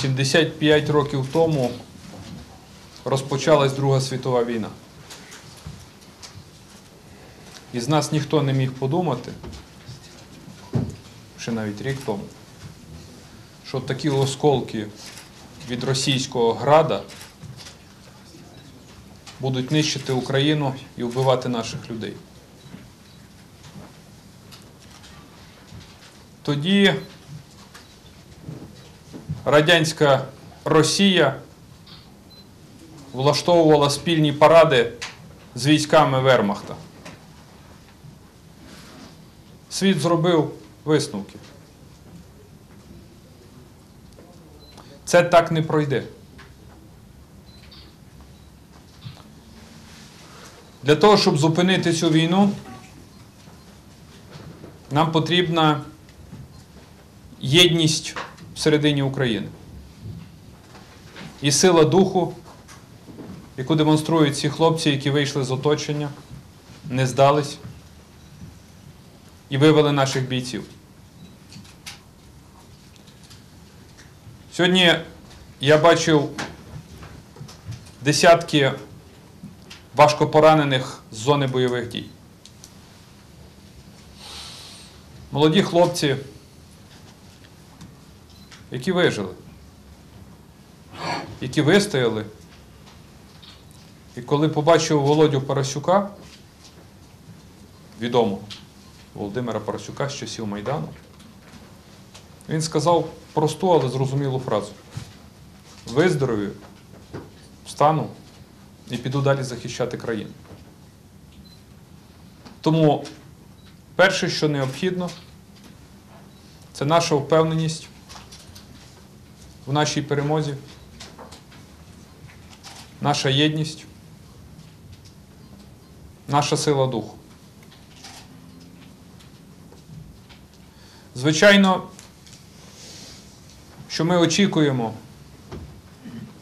75 років тому розпочалась Друга світова війна. Із нас ніхто не міг подумати, ще навіть рік тому, що такі осколки від російського града будуть нищити Україну і вбивати наших людей. Тоді радянська Росія влаштовувала спільні паради з військами Вермахта. Світ зробив висновки. Це так не пройде. Для того, щоб зупинити цю війну, нам потрібна єдність всередині України. І сила духу, яку демонструють ці хлопці, які вийшли з оточення, не здались і вивели наших бійців. Сьогодні я бачив десятки важко поранених з зони бойових дій. Молоді хлопці, які вижили, які вистояли. І коли побачив Володю Парасюка, відомого Володимира Парасюка з часів Майдану, він сказав просту, але зрозумілу фразу: виздоровію, встану і піду далі захищати країну. Тому перше, що необхідно, це наша впевненість в нашій перемозі, наша єдність, наша сила духу. Звичайно, що ми очікуємо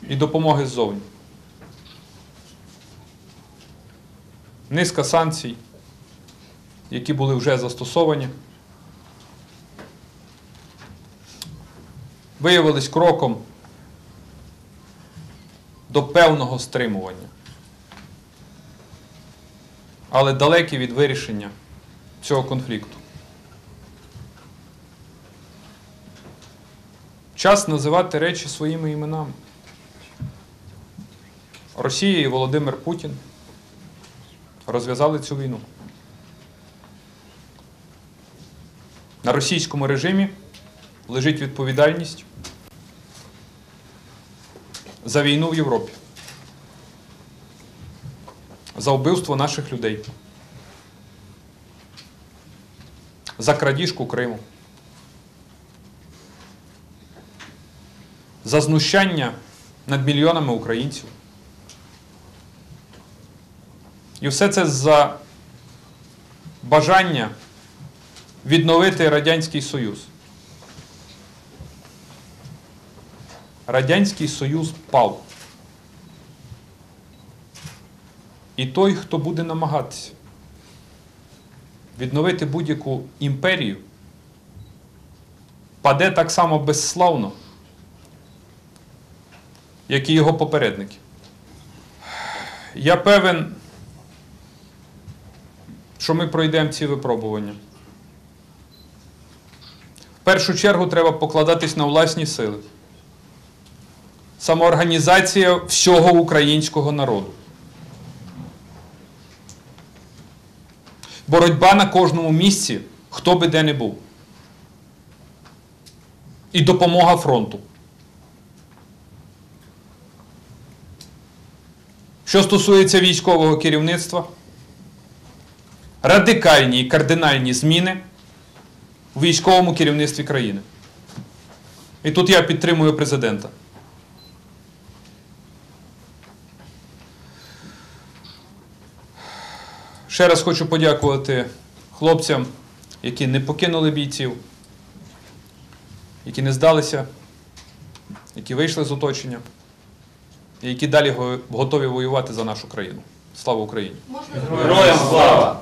і допомоги ззовні. Низка санкцій, які були вже застосовані, виявились кроком до певного стримування, але далекі від вирішення цього конфлікту. Час називати речі своїми іменами. Росія і Володимир Путін розв'язали цю війну. На російському режимі лежить відповідальність за війну в Європі, за вбивство наших людей, за крадіжку Криму, за знущання над мільйонами українців. І все це за бажання відновити Радянський Союз. Радянський Союз пав. І той, хто буде намагатися відновити будь-яку імперію, паде так само безславно, як і його попередники. Я певен, що ми пройдемо ці випробування. В першу чергу треба покладатись на власні сили. Самоорганізація всього українського народу. Боротьба на кожному місці, хто би де не був. І допомога фронту. Що стосується військового керівництва, радикальні і кардинальні зміни у військовому керівництві країни. І тут я підтримую президента. Ще раз хочу подякувати хлопцям, які не покинули бійців, які не здалися, які вийшли з оточення, і які далі готові воювати за нашу країну. Слава Україні! Героям слава!